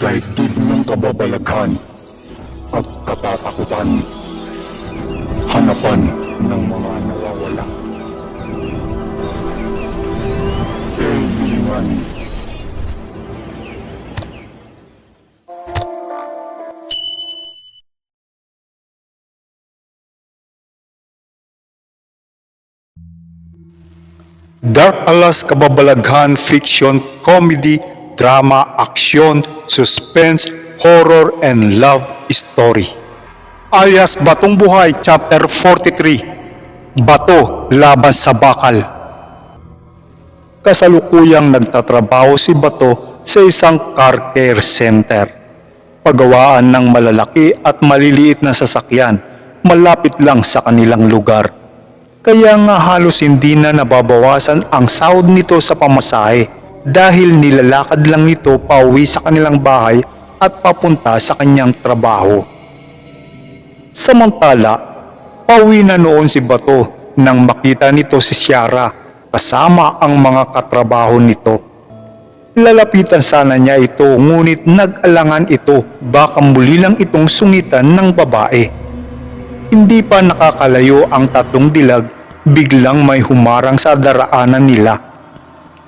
daigdig ng kababalaghan at katatakutan. Hanapan ng mga nawawala. Kailangan Dark Alas Kababalaghan Fiction Comedy Drama Action Suspense Horror and Love Story. Alias Batong Buhay Chapter 43 Bato Laban sa Bakal. Kasalukuyang nagtatrabaho si Bato sa isang car care center. Pagawaan ng malalaki at maliliit na sasakyan malapit lang sa kanilang lugar. Kaya nga halos hindi na nababawasan ang sahod nito sa pamasahe dahil nilalakad lang nito pauwi sa kanilang bahay at papunta sa kanyang trabaho. Samantala, pauwi na noon si Bato nang makita nito si Ciara kasama ang mga katrabaho nito. Lalapitan sana niya ito ngunit nag-alangan ito baka muli lang itong sungitan ng babae. Hindi pa nakakalayo ang tatlong dilag, biglang may humarang sa daraanan nila.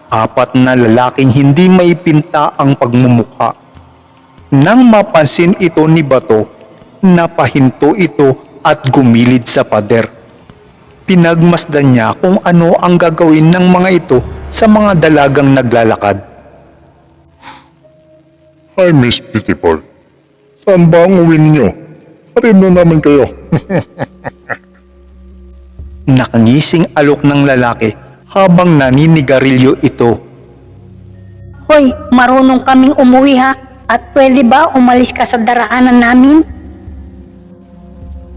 Apat na lalaking hindi maipinta ang pagmumukha. Nang mapansin ito ni Bato, napahinto ito at gumilid sa pader. Pinagmasdan niya kung ano ang gagawin ng mga ito sa mga dalagang naglalakad. Hi, Miss Beautiful. Saan ba ang uwi ninyo? Atid na namin kayo. Nakangising alok ng lalaki habang naninigarilyo ito. Hoy, marunong kaming umuwi ha? At pwede ba umalis ka sa daraanan namin?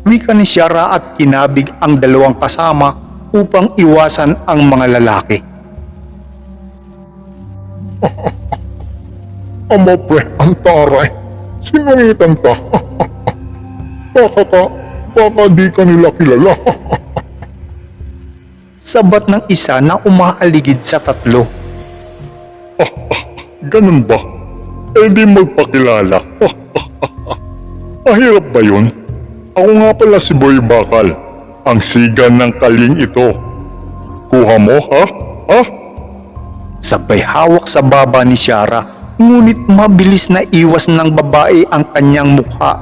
Wika ni Shara at kinabig ang dalawang kasama upang iwasan ang mga lalaki. Amo pre, ang taray. Sinungitan ka. baka ka, baka di ka nila kilala. Sabat ng isa na umaaligid sa tatlo. Ganun ba? Eh di magpakilala. Mahirap ba yun? Ako nga pala si Boy Bakal, ang siga ng kaling ito. Kuha mo, ha? Ha? Sabay hawak sa baba ni Shara ngunit mabilis na iwas ng babae ang kanyang mukha.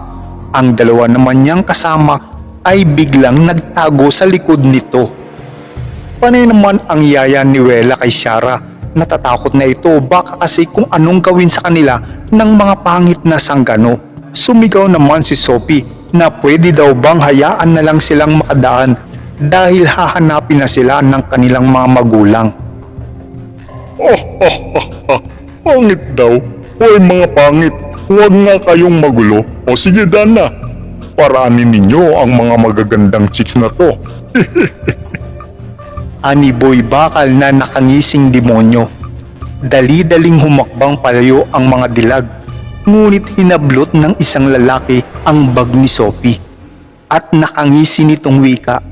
Ang dalawa naman niyang kasama ay biglang nagtago sa likod nito. Panay naman ang yaya ni Wela kay Shara. Natatakot na ito baka kasi kung anong gawin sa kanila ng mga pangit na sanggano. Sumigaw naman si Sophie na pwede daw bang hayaan na lang silang makadaan dahil hahanapin na sila ng kanilang mga magulang. Pangit daw. Hoy mga pangit, huwag nga kayong magulo. O sige dan na. Paraanin ninyo ang mga magagandang chicks na to. ani Boy Bakal na nakangising demonyo. Dali-daling humakbang palayo ang mga dilag, ngunit hinablot ng isang lalaki ang bag ni Sophie. At nakangisi nitong wika,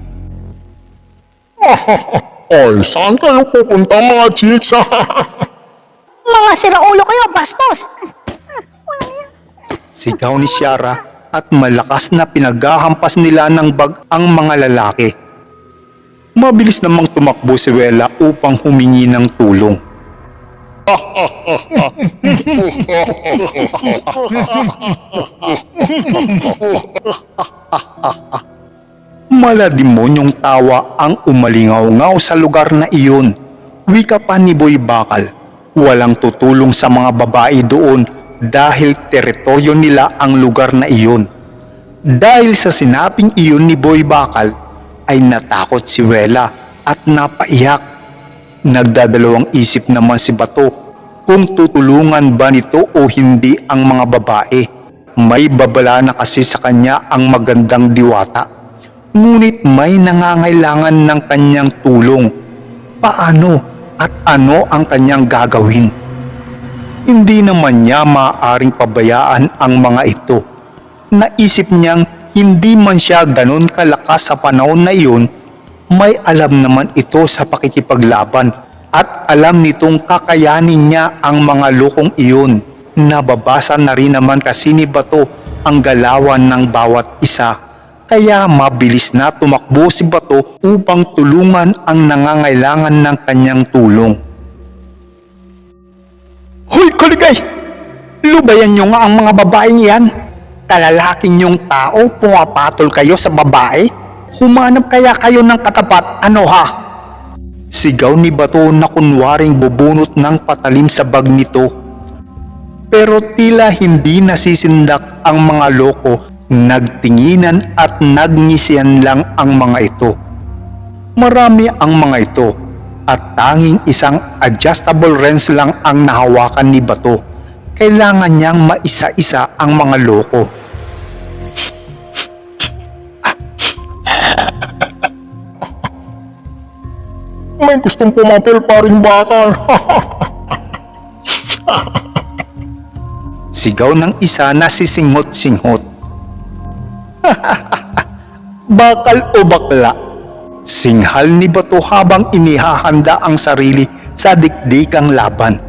Ay, saan kayo pupunta mga chicks? Mga siraulo kayo, bastos! Sigaw ni Shara at malakas na pinaghahampas nila ng bag ang mga lalaki. Mabilis namang tumakbo si Wela upang humingi ng tulong. Malademonyong tawa ang umalingaw-ngaw sa lugar na iyon. Wika pa ni Boy Bakal, walang tutulong sa mga babae doon dahil teritoryo nila ang lugar na iyon. Dahil sa sinaping iyon ni Boy Bakal, ay natakot si Wela at napaiyak. Nagdadalawang isip naman si Bato kung tutulungan ba nito o hindi ang mga babae. May babala na kasi sa kanya ang magandang diwata. Ngunit may nangangailangan ng kanyang tulong. Paano at ano ang kanyang gagawin? Hindi naman niya maaaring pabayaan ang mga ito. Naisip niyang hindi man siya ganun kalakas sa panahon na iyon, may alam naman ito sa pakikipaglaban at alam nitong kakayanin niya ang mga lokong iyon. nababasa na rin naman kasi ni Bato ang galawan ng bawat isa. Kaya mabilis na tumakbo si Bato upang tulungan ang nangangailangan ng kanyang tulong. Hoy, Kaligay! Lubayan nyo nga ang mga babaeng yan. Kalalaki niyong tao, pumapatol kayo sa babae? Humanap kaya kayo ng katapat, ano ha? Sigaw ni Bato na kunwaring bubunot ng patalim sa bag nito. Pero tila hindi nasisindak ang mga loko, nagtinginan at nagngisian lang ang mga ito. Marami ang mga ito at tanging isang adjustable lens lang ang nahawakan ni Bato. Kailangan niyang maisa-isa ang mga loko. May gustong pumapil paring bakal. Sigaw ng isa na sisinghot-singhot. Bakal o bakla? Singhal ni Bato habang inihahanda ang sarili sa dikdikang laban.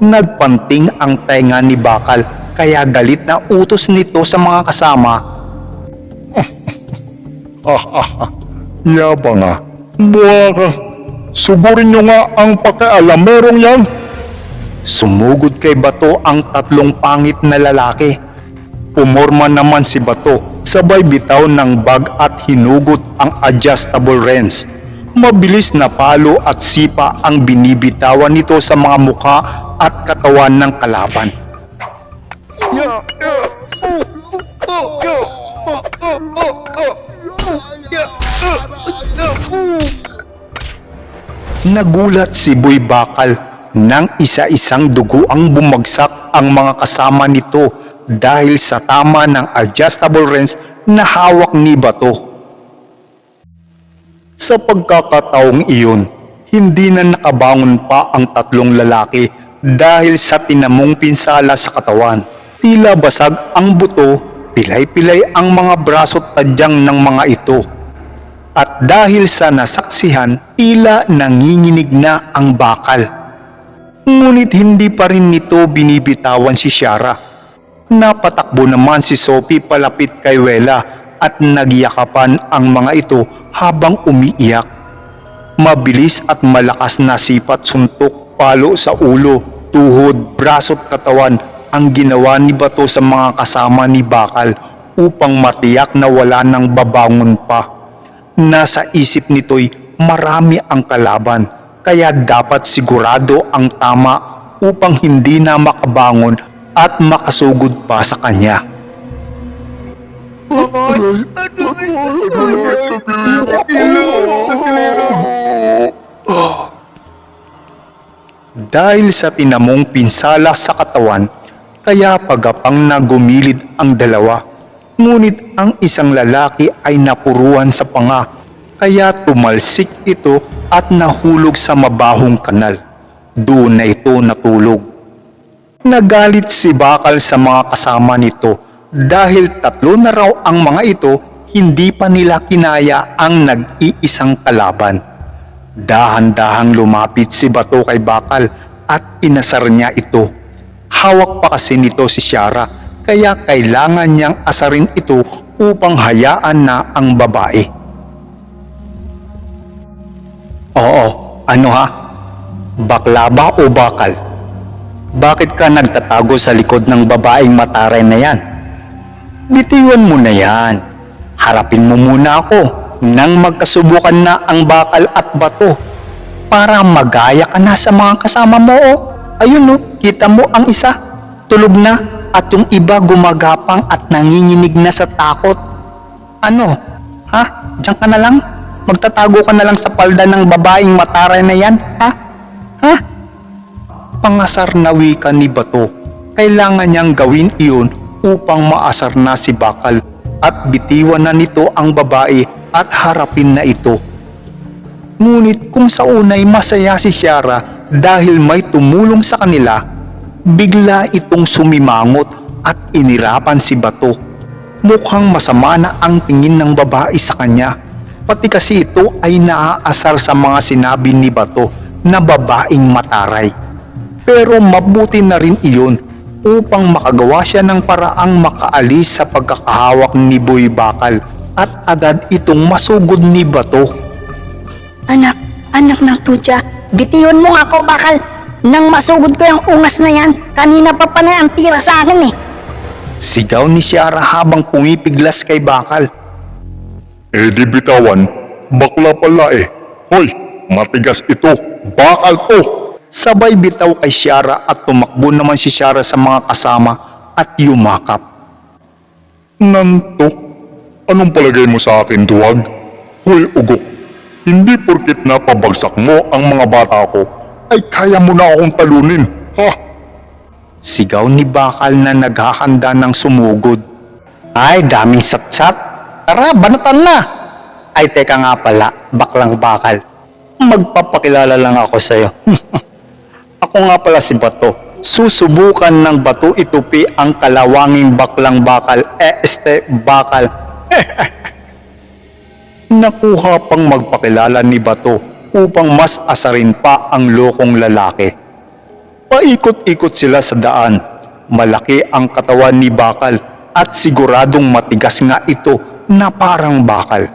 Nagpanting ang tenga ni Bakal kaya galit na utos nito sa mga kasama. Yabang ah. Buwaka. Sugurin nyo nga ang pakialamerong yan. Sumugod kay Bato ang tatlong pangit na lalaki. Pumorma naman si Bato, sabay bitaw ng bag at hinugot ang adjustable lens. Mabilis na palo at sipa ang binibitawan nito sa mga mukha at katawan ng kalaban. Nagulat si Boy Bakal nang isa-isang dugo ang bumagsak ang mga kasama nito dahil sa tama ng adjustable lens na hawak ni Bato. Sa pagkakataong iyon, hindi na nakabangon pa ang tatlong lalaki dahil sa tinamong pinsala sa katawan. Tila basag ang buto, pilay-pilay ang mga braso tadyang ng mga ito. At dahil sa nasaksihan, tila nanginginig na ang bakal. Ngunit hindi pa rin nito binibitawan si Shara. Napatakbo naman si Sophie palapit kay Wela at nagyakapan ang mga ito habang umiiyak. Mabilis at malakas na sipat suntok palo sa ulo, tuhod, braso at katawan ang ginawa ni Bato sa mga kasama ni Bakal upang matiyak na wala nang babangon pa. Nasa isip nito'y marami ang kalaban kaya dapat sigurado ang tama upang hindi na makabangon at makasugod pa sa kanya. Dahil sa tinamong pinsala sa katawan, kaya pagapang na gumilid ang dalawa. Ngunit ang isang lalaki ay napuruan sa panga, kaya tumalsik ito at nahulog sa mabahong kanal. Doon na ito natulog. Nagalit si Bakal sa mga kasama nito dahil tatlo na raw ang mga ito hindi pa nila kinaya ang nag-iisang kalaban. Dahan-dahang lumapit si Bato kay Bakal at inasar niya ito. Hawak pa kasi nito si Shara kaya kailangan niyang asarin ito upang hayaan na ang babae. Oo, ano ha? Bakla ba o bakal? Bakit ka nagtatago sa likod ng babaeng mataray na yan? Bitiwan mo na yan. Harapin mo muna ako nang magkasubukan na ang bakal at bato para magaya ka na sa mga kasama mo. Oh. Ayun oh, kita mo ang isa, tulog na at yung iba gumagapang at nanginginig na sa takot. Ano? Ha? Diyan ka na lang? Magtatago ka na lang sa palda ng babaeng mataray na yan? Ha? Ha? Pangasar na wika ni Bato. Kailangan niyang gawin iyon upang maasar na si Bakal at bitiwan na nito ang babae at harapin na ito. Ngunit kung sa unay masaya si Shara dahil may tumulong sa kanila, bigla itong sumimangot at inirapan si Bato. Mukhang masama na ang tingin ng babae sa kanya. Pati kasi ito ay naaasar sa mga sinabi ni Bato na babaeng mataray. Pero mabuti na rin iyon upang makagawa siya ng paraang makaalis sa pagkakahawak ni Boy Bakal at agad itong masugod ni Bato. Anak, anak ng tudya, bitiyon mo ako bakal. Nang masugod ko yung ungas na yan, kanina pa panay ang tira sa akin eh. Sigaw ni Ciara habang pumipiglas kay Bakal. Eh di bitawan, bakla pala eh. Hoy, matigas ito, bakal to. Sabay bitaw kay Ciara at tumakbo naman si Ciara sa mga kasama at yumakap. Nanto, anong palagay mo sa akin, duwag? Hoy, ugok, hindi porkit napabagsak mo ang mga bata ko, ay kaya mo na akong talunin, ha? Sigaw ni Bakal na naghahanda ng sumugod. Ay, daming satsat. Tara, banatan na! Ay, teka nga pala, baklang bakal. Magpapakilala lang ako sa'yo. ako nga pala si Bato. Susubukan ng Bato itupi ang kalawanging baklang bakal. Eh, este, bakal. Nakuha pang magpakilala ni Bato upang mas asarin pa ang lokong lalaki. Paikot-ikot sila sa daan. Malaki ang katawan ni Bakal at siguradong matigas nga ito na parang bakal.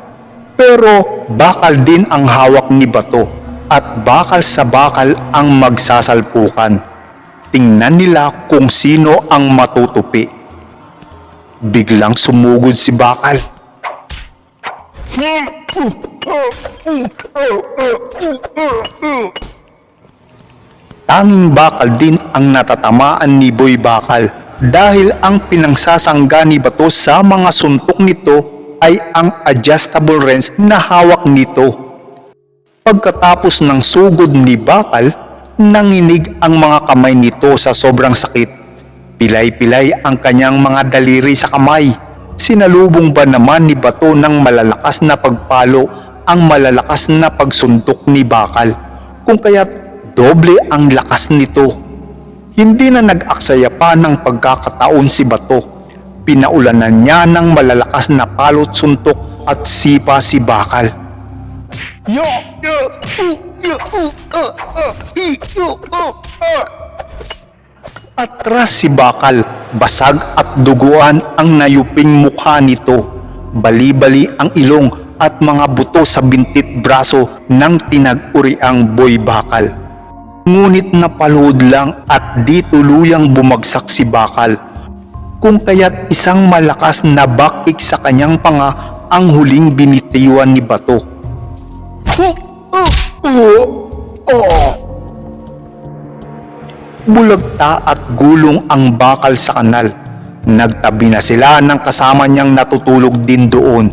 Pero bakal din ang hawak ni Bato at bakal sa bakal ang magsasalpukan. Tingnan nila kung sino ang matutupi. Biglang sumugod si Bakal. Tanging bakal din ang natatamaan ni Boy Bakal dahil ang pinangsasangga ni Bato sa mga suntok nito ay ang adjustable wrench na hawak nito. Pagkatapos ng sugod ni Bakal, nanginig ang mga kamay nito sa sobrang sakit. Pilay-pilay ang kanyang mga daliri sa kamay. Sinalubong ba naman ni Bato ng malalakas na pagpalo ang malalakas na pagsuntok ni Bakal? Kung kaya't doble ang lakas nito. Hindi na nag-aksaya pa ng pagkakataon si Bato. Pinaulanan niya ng malalakas na palot suntok at sipa si Bakal. Atras si Bakal, basag at duguan ang nayuping mukha nito. Bali-bali ang ilong at mga buto sa bintit braso ng tinag-uriang boy bakal. Ngunit napaluhod lang at di tuluyang bumagsak si Bakal. Kung kaya't isang malakas na bakik sa kanyang panga ang huling binitiwan ni Bato. Bulagta at gulong ang bakal sa kanal. Nagtabi na sila ng kasama niyang natutulog din doon.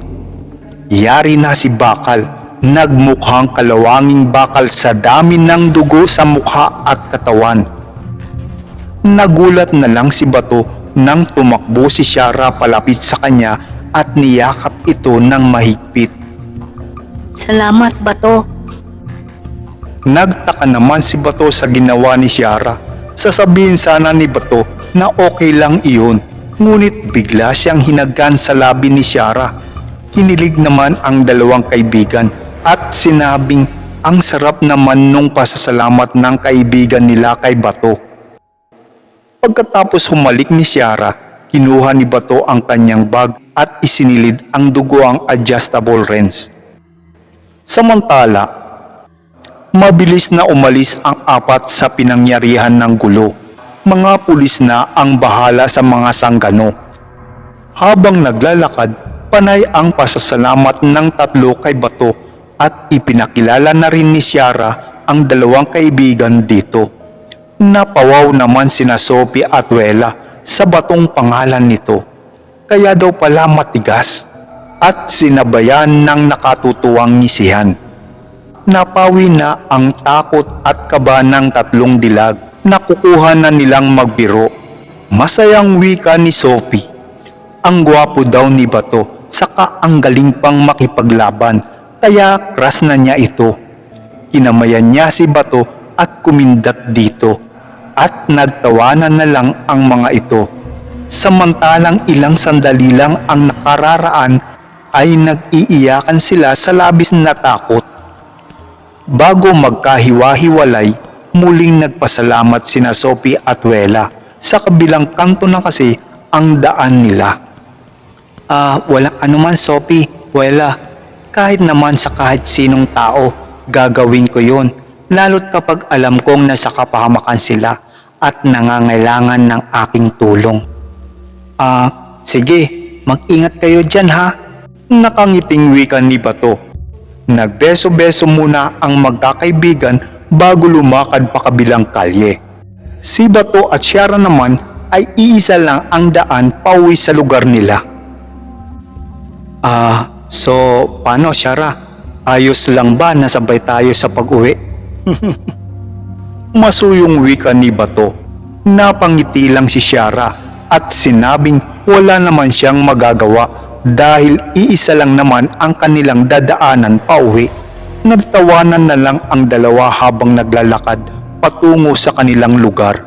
Yari na si Bakal, nagmukhang kalawanging bakal sa dami ng dugo sa mukha at katawan. Nagulat na lang si Bato nang tumakbo si Shara palapit sa kanya at niyakap ito ng mahigpit. Salamat, Bato. Nagtaka naman si Bato sa ginawa ni Shara. Sasabihin sana ni Bato na okay lang iyon. Ngunit bigla siyang hinagan sa labi ni Shara. Hinilig naman ang dalawang kaibigan at sinabing ang sarap naman nung pasasalamat ng kaibigan nila kay Bato. Pagkatapos humalik ni Shara, kinuha ni Bato ang kanyang bag at isinilid ang dugoang adjustable wrench. Samantala, Mabilis na umalis ang apat sa pinangyarihan ng gulo. Mga pulis na ang bahala sa mga sanggano. Habang naglalakad, panay ang pasasalamat ng tatlo kay Bato at ipinakilala na rin ni Ciara ang dalawang kaibigan dito. Napawaw naman sina Sophie at Wela sa batong pangalan nito. Kaya daw pala matigas at sinabayan ng nakatutuwang ngisihan napawi na ang takot at kaba ng tatlong dilag na kukuha na nilang magbiro. Masayang wika ni Sophie. Ang gwapo daw ni Bato, saka ang galing pang makipaglaban, kaya crush na niya ito. Kinamayan niya si Bato at kumindat dito, at nagtawanan na lang ang mga ito. Samantalang ilang sandali lang ang nakararaan ay nag-iiyakan sila sa labis na takot. Bago magkahiwa-hiwalay, muling nagpasalamat sina Sophie at Wela Sa kabilang kanto na kasi ang daan nila. Ah, walang anuman Sophie, wala. Kahit naman sa kahit sinong tao, gagawin ko yon. Lalo't kapag alam kong nasa kapahamakan sila at nangangailangan ng aking tulong. Ah, sige, mag-ingat kayo dyan ha. Nakangiting wika ni Bato. Nagbeso-beso muna ang magkakaibigan bago lumakad pa kabilang kalye. Si Bato at Shara naman ay iisa lang ang daan pauwi sa lugar nila. Ah, so paano Shara? Ayos lang ba na sabay tayo sa pag-uwi? Masuyong wika ni Bato. Napangiti lang si Shara at sinabing wala naman siyang magagawa dahil iisa lang naman ang kanilang dadaanan pauwi. Nagtawanan na lang ang dalawa habang naglalakad patungo sa kanilang lugar.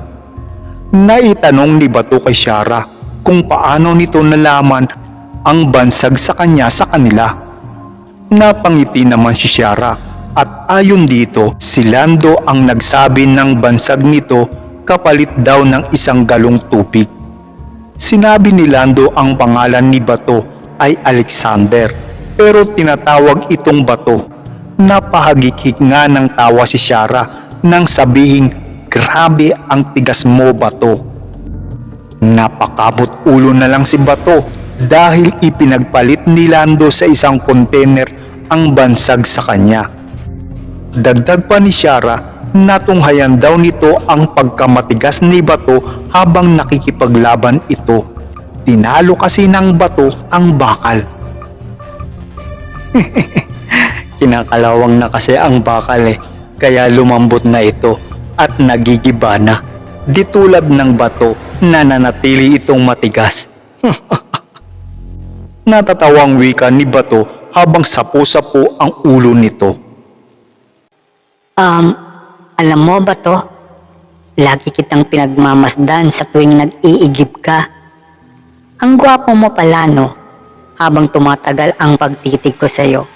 Naitanong ni Bato kay Shara kung paano nito nalaman ang bansag sa kanya sa kanila. Napangiti naman si Shara at ayon dito si Lando ang nagsabi ng bansag nito kapalit daw ng isang galong tubig. Sinabi ni Lando ang pangalan ni Bato ay Alexander pero tinatawag itong Bato. Napahagikik nga ng tawa si Shara nang sabihing grabe ang tigas mo Bato. Napakabot ulo na lang si Bato dahil ipinagpalit ni Lando sa isang container ang bansag sa kanya. Dagdag pa ni Shara, natunghayan daw nito ang pagkamatigas ni Bato habang nakikipaglaban ito. Tinalo kasi ng Bato ang bakal. Kinakalawang na kasi ang bakal eh, kaya lumambot na ito at nagigiba na. Di tulad ng bato na nanatili itong matigas. Natatawang wika ni Bato habang sapo-sapo ang ulo nito. Um, alam mo ba to? Lagi kitang pinagmamasdan sa tuwing nag-iigib ka. Ang gwapo mo pala no, habang tumatagal ang pagtitig ko sa'yo.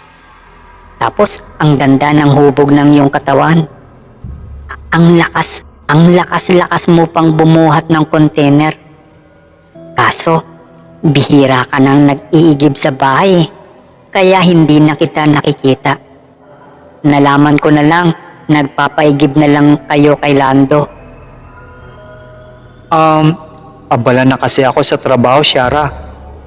Tapos, ang ganda ng hubog ng iyong katawan. Ang lakas, ang lakas-lakas mo pang bumuhat ng container. Kaso, bihira ka nang nag-iigib sa bahay. Kaya hindi na kita nakikita. Nalaman ko na lang, nagpapaigib na lang kayo kay Lando. Um, abala na kasi ako sa trabaho, Shara.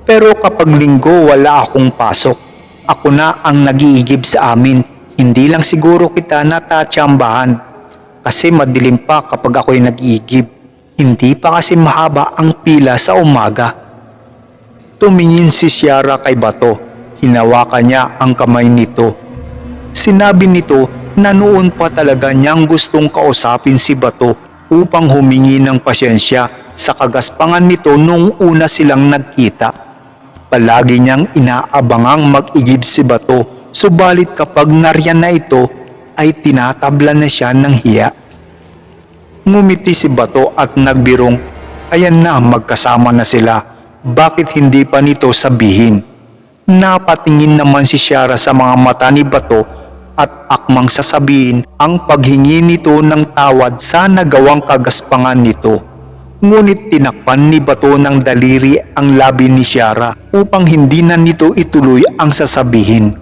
Pero kapag linggo wala akong pasok. Ako na ang nag-iigib sa amin. Hindi lang siguro kita natatsambahan. Kasi madilim pa kapag ako'y nag-iigib. Hindi pa kasi mahaba ang pila sa umaga. Tumingin si Shara kay Bato. Hinawakan niya ang kamay nito. Sinabi nito na noon pa talaga niyang gustong kausapin si Bato upang humingi ng pasyensya sa kagaspangan nito nung una silang nagkita. Palagi niyang inaabangang mag-igib si Bato, subalit kapag nariyan na ito, ay tinatabla na siya ng hiya. Ngumiti si Bato at nagbirong, ayan na magkasama na sila, bakit hindi pa nito sabihin? Napatingin naman si Shara sa mga mata ni Bato at akmang sasabihin ang paghingi nito ng tawad sa nagawang kagaspangan nito. Ngunit tinakpan ni Bato ng daliri ang labi ni Shara upang hindi na nito ituloy ang sasabihin.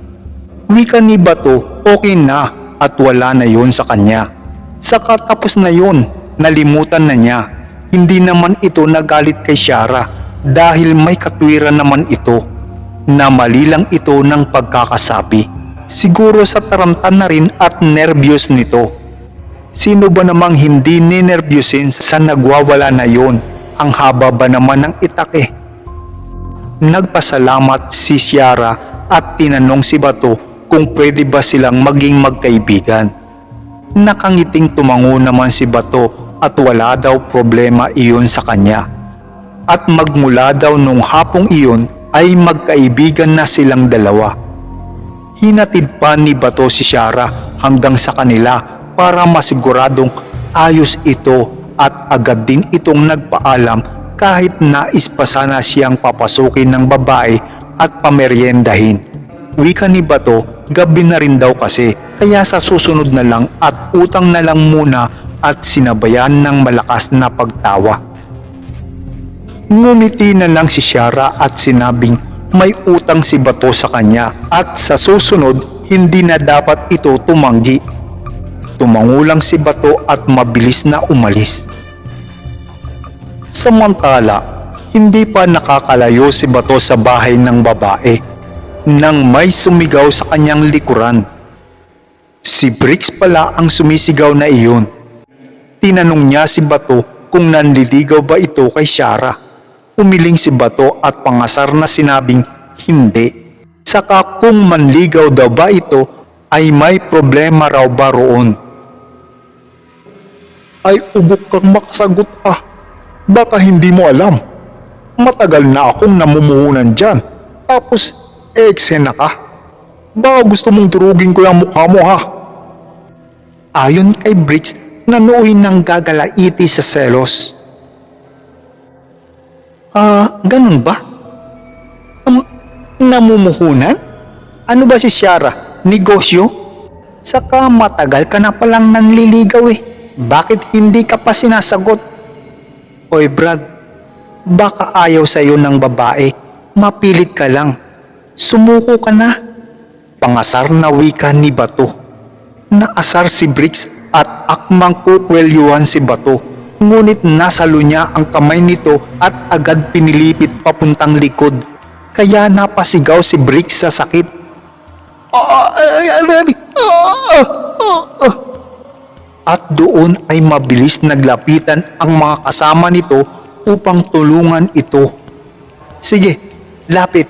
Wika ni Bato, okay na at wala na yon sa kanya. Sa katapos na yon, nalimutan na niya. Hindi naman ito nagalit kay Shara dahil may katwiran naman ito na mali lang ito ng pagkakasabi. Siguro sa tarantan na rin at nervyos nito. Sino ba namang hindi ninervyusin sa nagwawala na yon? Ang haba ba naman ng itak eh? Nagpasalamat si Ciara at tinanong si Bato kung pwede ba silang maging magkaibigan. Nakangiting tumango naman si Bato at wala daw problema iyon sa kanya. At magmula daw nung hapong iyon ay magkaibigan na silang dalawa. Hinatid pa ni Bato si Shara hanggang sa kanila para masiguradong ayos ito at agad din itong nagpaalam kahit nais pa sana siyang papasukin ng babae at pameryendahin. Wika ni Bato, gabi na rin daw kasi kaya sa susunod na lang at utang na lang muna at sinabayan ng malakas na pagtawa. Ngumiti na lang si Shara at sinabing may utang si Bato sa kanya at sa susunod hindi na dapat ito tumanggi. Tumangulang si Bato at mabilis na umalis. Samantala, hindi pa nakakalayo si Bato sa bahay ng babae nang may sumigaw sa kanyang likuran. Si Briggs pala ang sumisigaw na iyon. Tinanong niya si Bato kung nanliligaw ba ito kay Shara. Umiling si Bato at pangasar na sinabing hindi. Saka kung manligaw daw ba ito ay may problema raw ba roon. Ay ugok kang makasagot ah. Baka hindi mo alam. Matagal na akong namumuhunan dyan. Tapos, eksena ka. Baka gusto mong durugin ko yung mukha mo ha. Ayon kay Briggs, nanuoy ng gagalaiti sa selos. Ah, ganun ba? Um, namumuhunan? Ano ba si Shara? Negosyo? Saka matagal ka na palang nanliligaw eh. Bakit hindi ka pa sinasagot? Oy Brad, baka ayaw sa'yo ng babae. Mapilit ka lang. Sumuko ka na. Pangasar na wika ni Bato. Naasar si Briggs at akmang kukwelyuhan si Bato. Ngunit nasalo niya ang kamay nito at agad pinilipit papuntang likod. Kaya napasigaw si Briggs sa sakit. Ah, ay, ay, ay, ah, ah, ah, ah. At doon ay mabilis naglapitan ang mga kasama nito upang tulungan ito. Sige, lapit.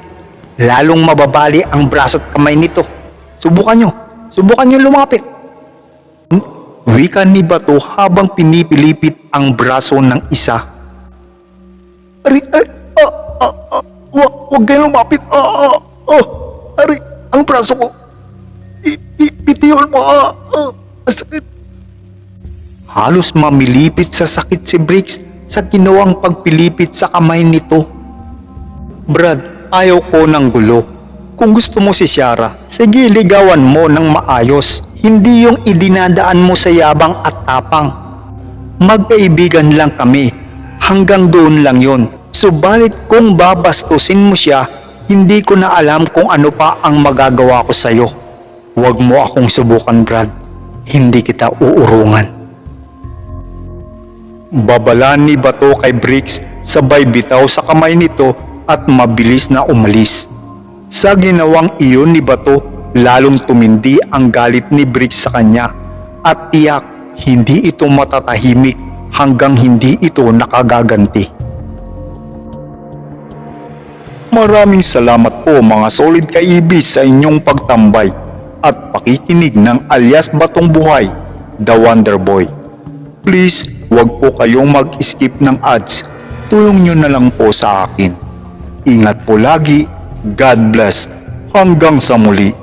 Lalong mababali ang braso at kamay nito. Subukan nyo. Subukan nyo lumapit. Wika ni Bato habang pinipilipit ang braso ng isa. Ari, ay, ah, ah, ah, wa- wag kayo lumapit. Ah, ah, ah, ari, ang braso ko. I, i, pitihol mo, ah, ah, sakit. Halos mamilipit sa sakit si Briggs sa ginawang pagpilipit sa kamay nito. Brad, ayaw ko ng gulo. Kung gusto mo si Shara, sige ligawan mo ng maayos. Hindi yung idinadaan mo sa yabang at tapang. Magkaibigan lang kami. Hanggang doon lang yon. Subalit kung babastusin mo siya, hindi ko na alam kung ano pa ang magagawa ko sa'yo. Huwag mo akong subukan, Brad. Hindi kita uurungan. Babalaan ni Bato kay Briggs sabay bitaw sa kamay nito at mabilis na umalis. Sa ginawang iyon ni Bato, lalong tumindi ang galit ni Briggs sa kanya at tiyak hindi ito matatahimik hanggang hindi ito nakagaganti. Maraming salamat po mga solid kaibis sa inyong pagtambay at pakikinig ng alias Batong Buhay, The Wonder Boy. Please, huwag po kayong mag-skip ng ads. Tulong nyo na lang po sa akin. Ingat po lagi. God bless. Hanggang sa muli.